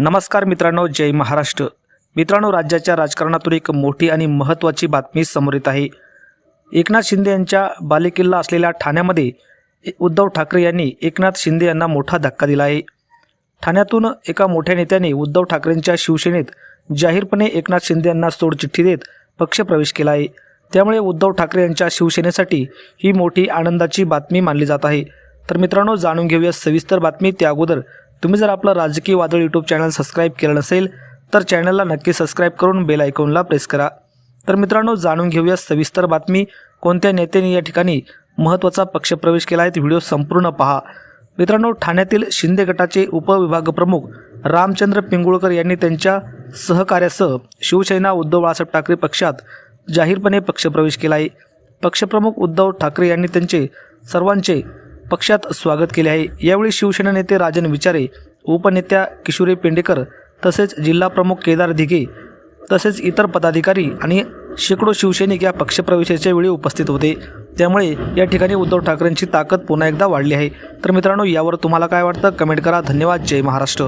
नमस्कार मित्रांनो जय महाराष्ट्र. मित्रांनो राज्याच्या राजकारणातून एक मोठी आणि महत्त्वाची बातमी समोर येत आहे. एकनाथ शिंदे यांच्या बालेकिल्ला असलेल्या ठाण्यामध्ये उद्धव ठाकरे यांनी एकनाथ शिंदे यांना मोठा धक्का दिला आहे. ठाण्यातून एका मोठ्या नेत्याने उद्धव ठाकरेंच्या शिवसेनेत जाहीरपणे एकनाथ शिंदे यांना सोडचिठ्ठी देत पक्षप्रवेश केला आहे. त्यामुळे उद्धव ठाकरे यांच्या शिवसेनेसाठी ही मोठी आनंदाची बातमी मानली जात आहे. तर मित्रांनो जाणून घेऊया सविस्तर बातमी. त्या अगोदर तुम्ही जर आपलं राजकीय वादळ यूट्यूब चॅनल सबस्क्राईब केलं नसेल तर चॅनलला नक्की सबस्क्राईब करून बेल आयकॉनला प्रेस करा. तर मित्रांनो जाणून घेऊया सविस्तर बातमी. कोणत्या नेत्याने या ठिकाणी महत्त्वाचा पक्षप्रवेश केला आहे व्हिडिओ संपूर्ण पहा. मित्रांनो ठाण्यातील शिंदे गटाचे उपविभागप्रमुख रामचंद्र पिंगुळकर यांनी त्यांच्या सहकार्यासह शिवसेना उद्धव बाळासाहेब ठाकरे पक्षात जाहीरपणे पक्षप्रवेश केला आहे. पक्षप्रमुख उद्धव ठाकरे यांनी त्यांचे सर्वांचे पक्षात स्वागत केले आहे. यावेळी शिवसेना नेते राजन विचारे उपनेत्या किशोरी पेंडेकर तसेच जिल्हा प्रमुख केदार दिघे तसेच इतर पदाधिकारी आणि शेकडो शिवसैनिक या पक्षप्रवेशाच्या वेळी उपस्थित होते. त्यामुळे या ठिकाणी उद्धव ठाकरेंची ताकद पुन्हा एकदा वाढली आहे. तर मित्रांनो यावर तुम्हाला काय वाटतं? कमेंट करा. धन्यवाद. जय महाराष्ट्र.